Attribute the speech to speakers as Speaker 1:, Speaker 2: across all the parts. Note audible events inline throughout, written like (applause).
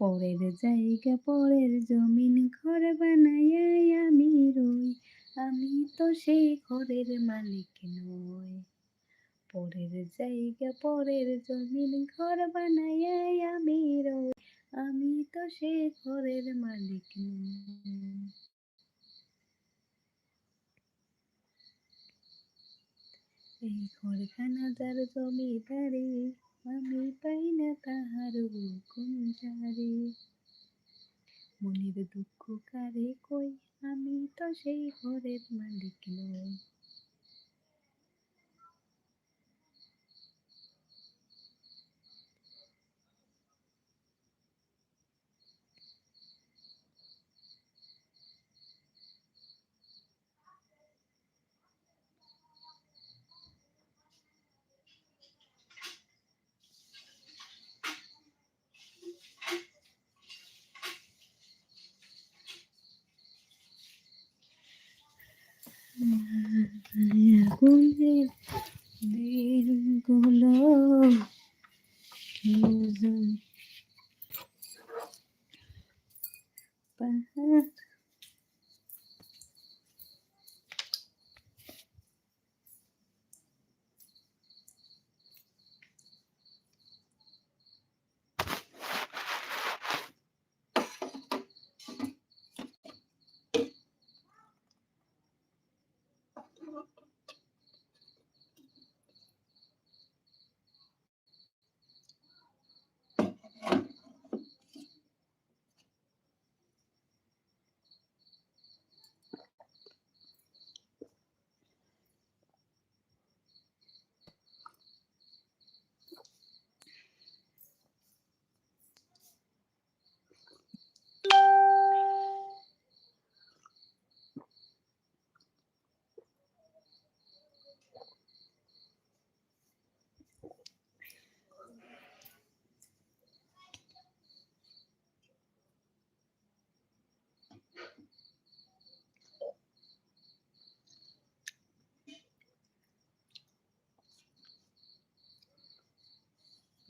Speaker 1: পরের জায়গা, পরের জমিন ঘর বানাইয়াই আমি রই। আমি তো সেই ঘরের মালিক নই। পরের জায়গা, পরের জমিন ঘর বানাইয়াই আমি রই। আমি তো সে ঘরের মালিক নই। এই ঘরখানা যার জমিদারি আমি পাই না তাহার জারে। মনের দুঃখ কারে কই? আমি তো সেই ঘরের মালিক নই।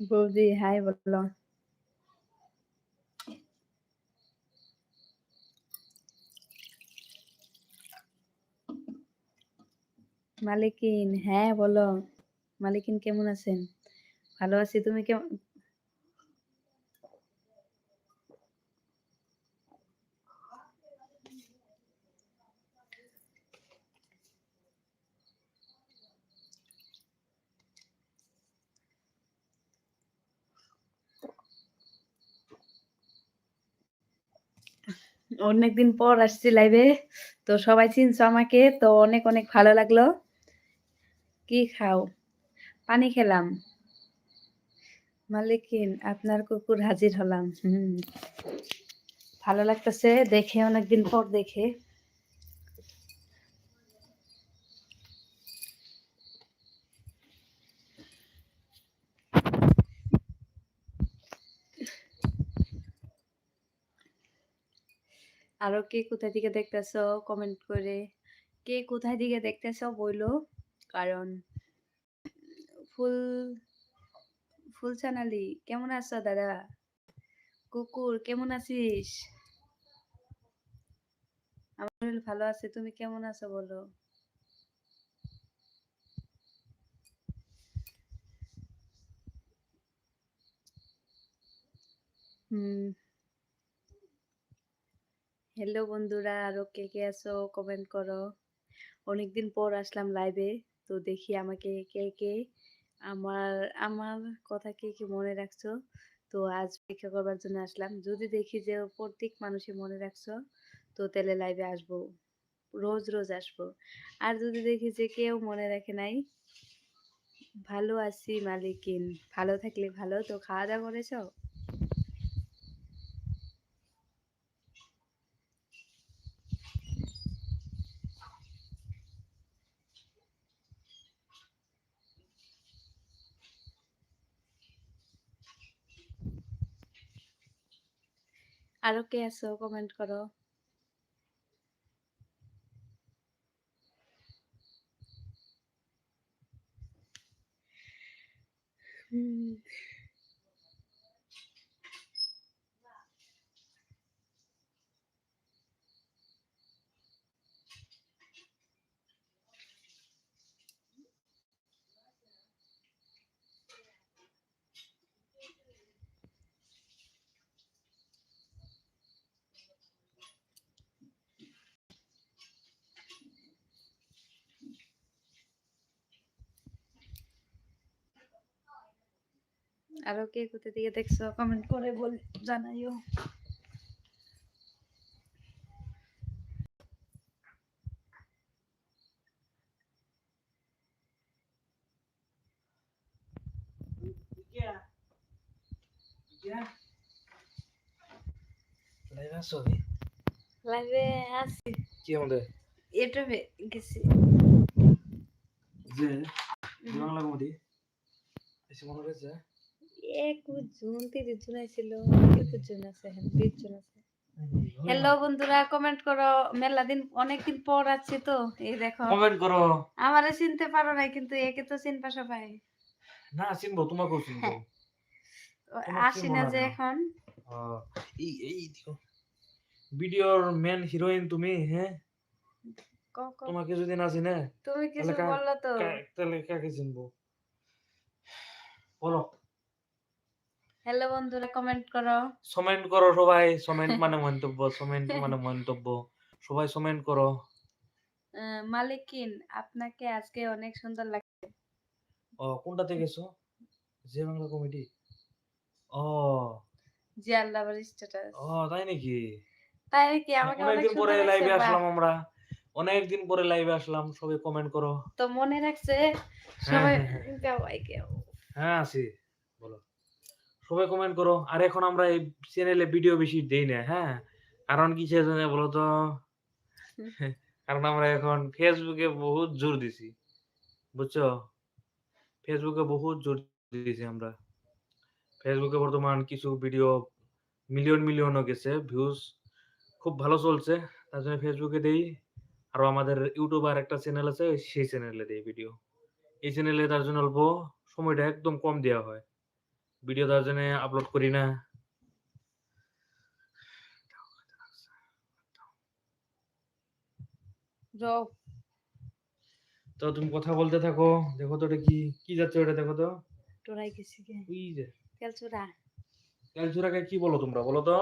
Speaker 1: বৌদি হাই বলো মালিকিন হ্যাঁ বলো। মালিকিন কেমন আছেন? ভালো আছি তুমি কেমন অনেকদিন পর আসছি লাইভে তো সবাই চিনছো আমাকে, তো অনেক অনেক ভালো লাগল। কি খাও? পানি খেলাম। মালিকিন, আপনার কুকুর হাজির হলাম। হুম। ভালো লাগতেছে, দেখে অনেকদিন পর দেখে। আরও কে কোথায় থেকে দেখতেছো? কমেন্ট করে কে কোথায় দিকে দেখতেছো বইলো? কারণ ফুল ফুল চানালি কেমন আছো দাদা? কুকুর, কেমন আছিস? আমার ভালো আছে। তুমি কেমন আছো বলো? হুম। হ্যালো বন্ধুরা, আরও কে কে আছো? কমেন্ট করো। অনেকদিন পর আসলাম লাইভে তো দেখি আমাকে কে কে আমার আমার কথা কে কে মনে রাখছো? তো আজ পরীক্ষা করবার জন্য আসলাম। যদি দেখি যে প্রত্যেক মানুষই মনে রাখছো, তো তাহলে লাইভে আসব। রোজ রোজ আসব। আর যদি দেখি যে কেউ মনে রাখে নাই, ভালো আছি মালিকিন। ভালো থাকলে ভালো, তো খাওয়া দাওয়া করেছ? আরও কে আছো কমেন্ট করো? আরও কে কোথা থেকে দেখছ? কমেন্ট করে বল জানাইও।
Speaker 2: লাইভ আসো
Speaker 1: লাইভে আছি
Speaker 2: কি আমাদের?
Speaker 1: ইউটিউবে গেছি।
Speaker 2: যে বাংলা কমেডি এসে মনে রয়েছে
Speaker 1: একুশ জুন তিরিশ জুন ছিল একুশ জুন আছে হ্যাঁ বিশ জুন আছে। হ্যালো বন্ধুরা কমেন্ট করো। মেলা দিন অনেকদিন পর আছি তো এই দেখো।
Speaker 2: কমেন্ট করো।
Speaker 1: আমারে চিনতে পারো না কিন্তু একে তো চিনবা সবাই।
Speaker 2: না চিনবো তোমাকেও চিনবো।
Speaker 1: আসি না যে এখন।
Speaker 2: এই এই দেখো ভিডিওর মেন হিরোইন তুমি হ্যাঁ? তোমাকে যদি না চিনে
Speaker 1: তুমি কিছু বলল তো।
Speaker 2: তাহলে কাকে চিনবো? বলো।
Speaker 1: হ্যালো বন্ধুরা কমেন্ট করো।
Speaker 2: কমেন্ট করো সবাই কমেন্ট মানে মন্তব্য কমেন্ট মানে মন্তব্য। সবাই কমেন্ট করো।
Speaker 1: মালিকিন আপনাকে আজকে অনেক সুন্দর লাগছে
Speaker 2: ও কোনটাতে গেছো যে বাংলা কমেডি ও।
Speaker 1: জি আল্লাহ স্ট্যাটাস
Speaker 2: ও তাই নাকি?
Speaker 1: তাই নাকি? আমাকে অনেক
Speaker 2: অনেকদিন পরে লাইভে আসলাম আমরা। অনেক দিন পরে লাইভে আসলাম সবাই কমেন্ট করো।
Speaker 1: তো মনে রাখছে
Speaker 2: হ্যাঁ,
Speaker 1: সবাই
Speaker 2: হ্যাঁ, হ্যাঁ।
Speaker 1: গাও
Speaker 2: হ্যাঁ আছি। সবাই কমেন্ট করো। আর এখন আমরা এই চ্যানেলে ভিডিও বেশি দেই না হ্যাঁ? কারণ কি সেজন্য বলো তো? (laughs) কারণ আমরা এখন ফেসবুকে বহুত জোর দিছি বুঝছ? ফেসবুকে বহুত জোর দিয়েছি আমরা। ফেসবুকে বর্তমান কিছু ভিডিও মিলিয়ন মিলিয়নও গেছে ভিউজ খুব ভালো চলছে। তার জন্য ফেসবুকে দেই। আর আমাদের ইউটিউবার একটা চ্যানেল আছে সেই চ্যানেলে দেই ভিডিও এই চ্যানেলে তার জন্য অল্প সময়টা একদম কম দেওয়া হয়। ভিডিও তার জন্য আপলোড করি না। তো তুমি কথা বলতে থাকো দেখো তো ওটা কি কি যাচ্ছে ওটা দেখো তো।
Speaker 1: টোরাই গেছি গে।
Speaker 2: ওই যে।
Speaker 1: তেলচুরা।
Speaker 2: ক্যালচুরাকে কি বলো তোমরা বলো তো।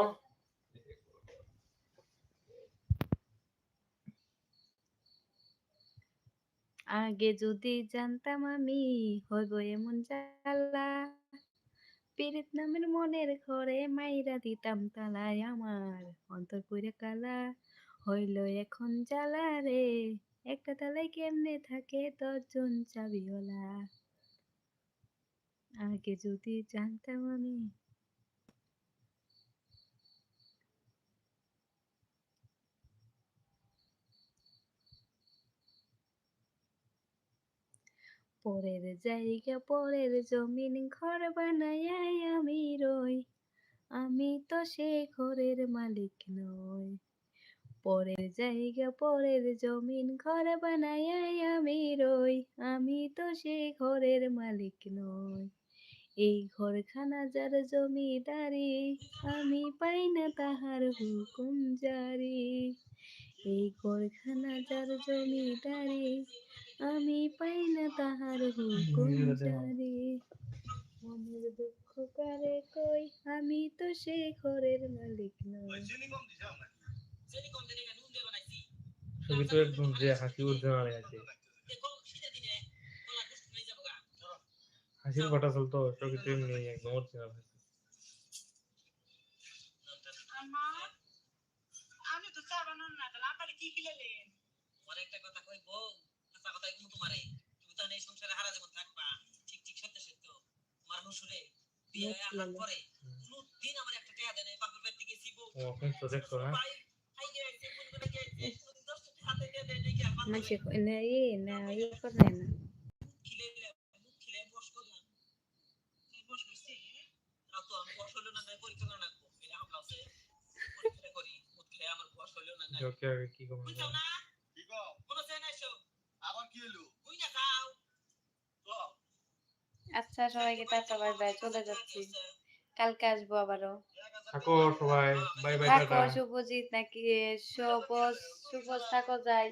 Speaker 1: আগে যদি জানতাম আমি হইব এমন জ্বালা। পীড়িত নামের মনের ঘরে মাইরা দিতাম তালায় আমার অন্তর কইরে কালা হইল এখন জ্বালা রে একটা তালায় কেমনে থাকে দশজন চাবিওয়ালা আগে যদি জানতাম আমি পরের জায়গা পরের জমিন ঘর বানায় আমি রই আমি তো সে ঘরের মালিক নই পরের জায়গা পরের জমিন ঘর বানায় আমি রই আমি তো সে ঘরের মালিক নই এই ঘরখানা যার জমিদারি আমি পাই না তাহার হুকুম জারি এই ঘরখানা যার জমিদারি আমি পাই না তাহার হুকুম জারি মনের দুঃখ কারে কই আমি তো সে ঘরের মালিক নই।
Speaker 2: ছবি তো একদম যে হাসি উঠতে আছে। হাসির কথা চলতো ছবি তো এমনি একদম অরিজিনাল
Speaker 3: আপনারা কি
Speaker 4: একটা কথা কইব কথা কথা কইব তোমারে। তুমি তো এই সংসারে হারা জীবন থাকবা। ঠিক ঠিক সত্য সত্য। তোমার নুসুরে বিয়ে হয়ে আনার পরে কোনদিন আমার একটা টাকা দেয় নাই বাপের বাড়ি থেকে ছিবো
Speaker 2: ও কিন্তু দেখছ না
Speaker 1: মানুষে কই না ই না ইয়ে করে না।
Speaker 2: ওকে আগে কি কমেন্ট
Speaker 3: কি গো আবার কি হলো
Speaker 1: আচ্ছা সবাইকে টাটা বাই বাই চলে যাচ্ছি কালকে আসব আবারও
Speaker 2: থাকো সবাই বাই বাই
Speaker 1: থাকো শুভজিৎ নাকি শুভজ শুভজ থাকো যাই?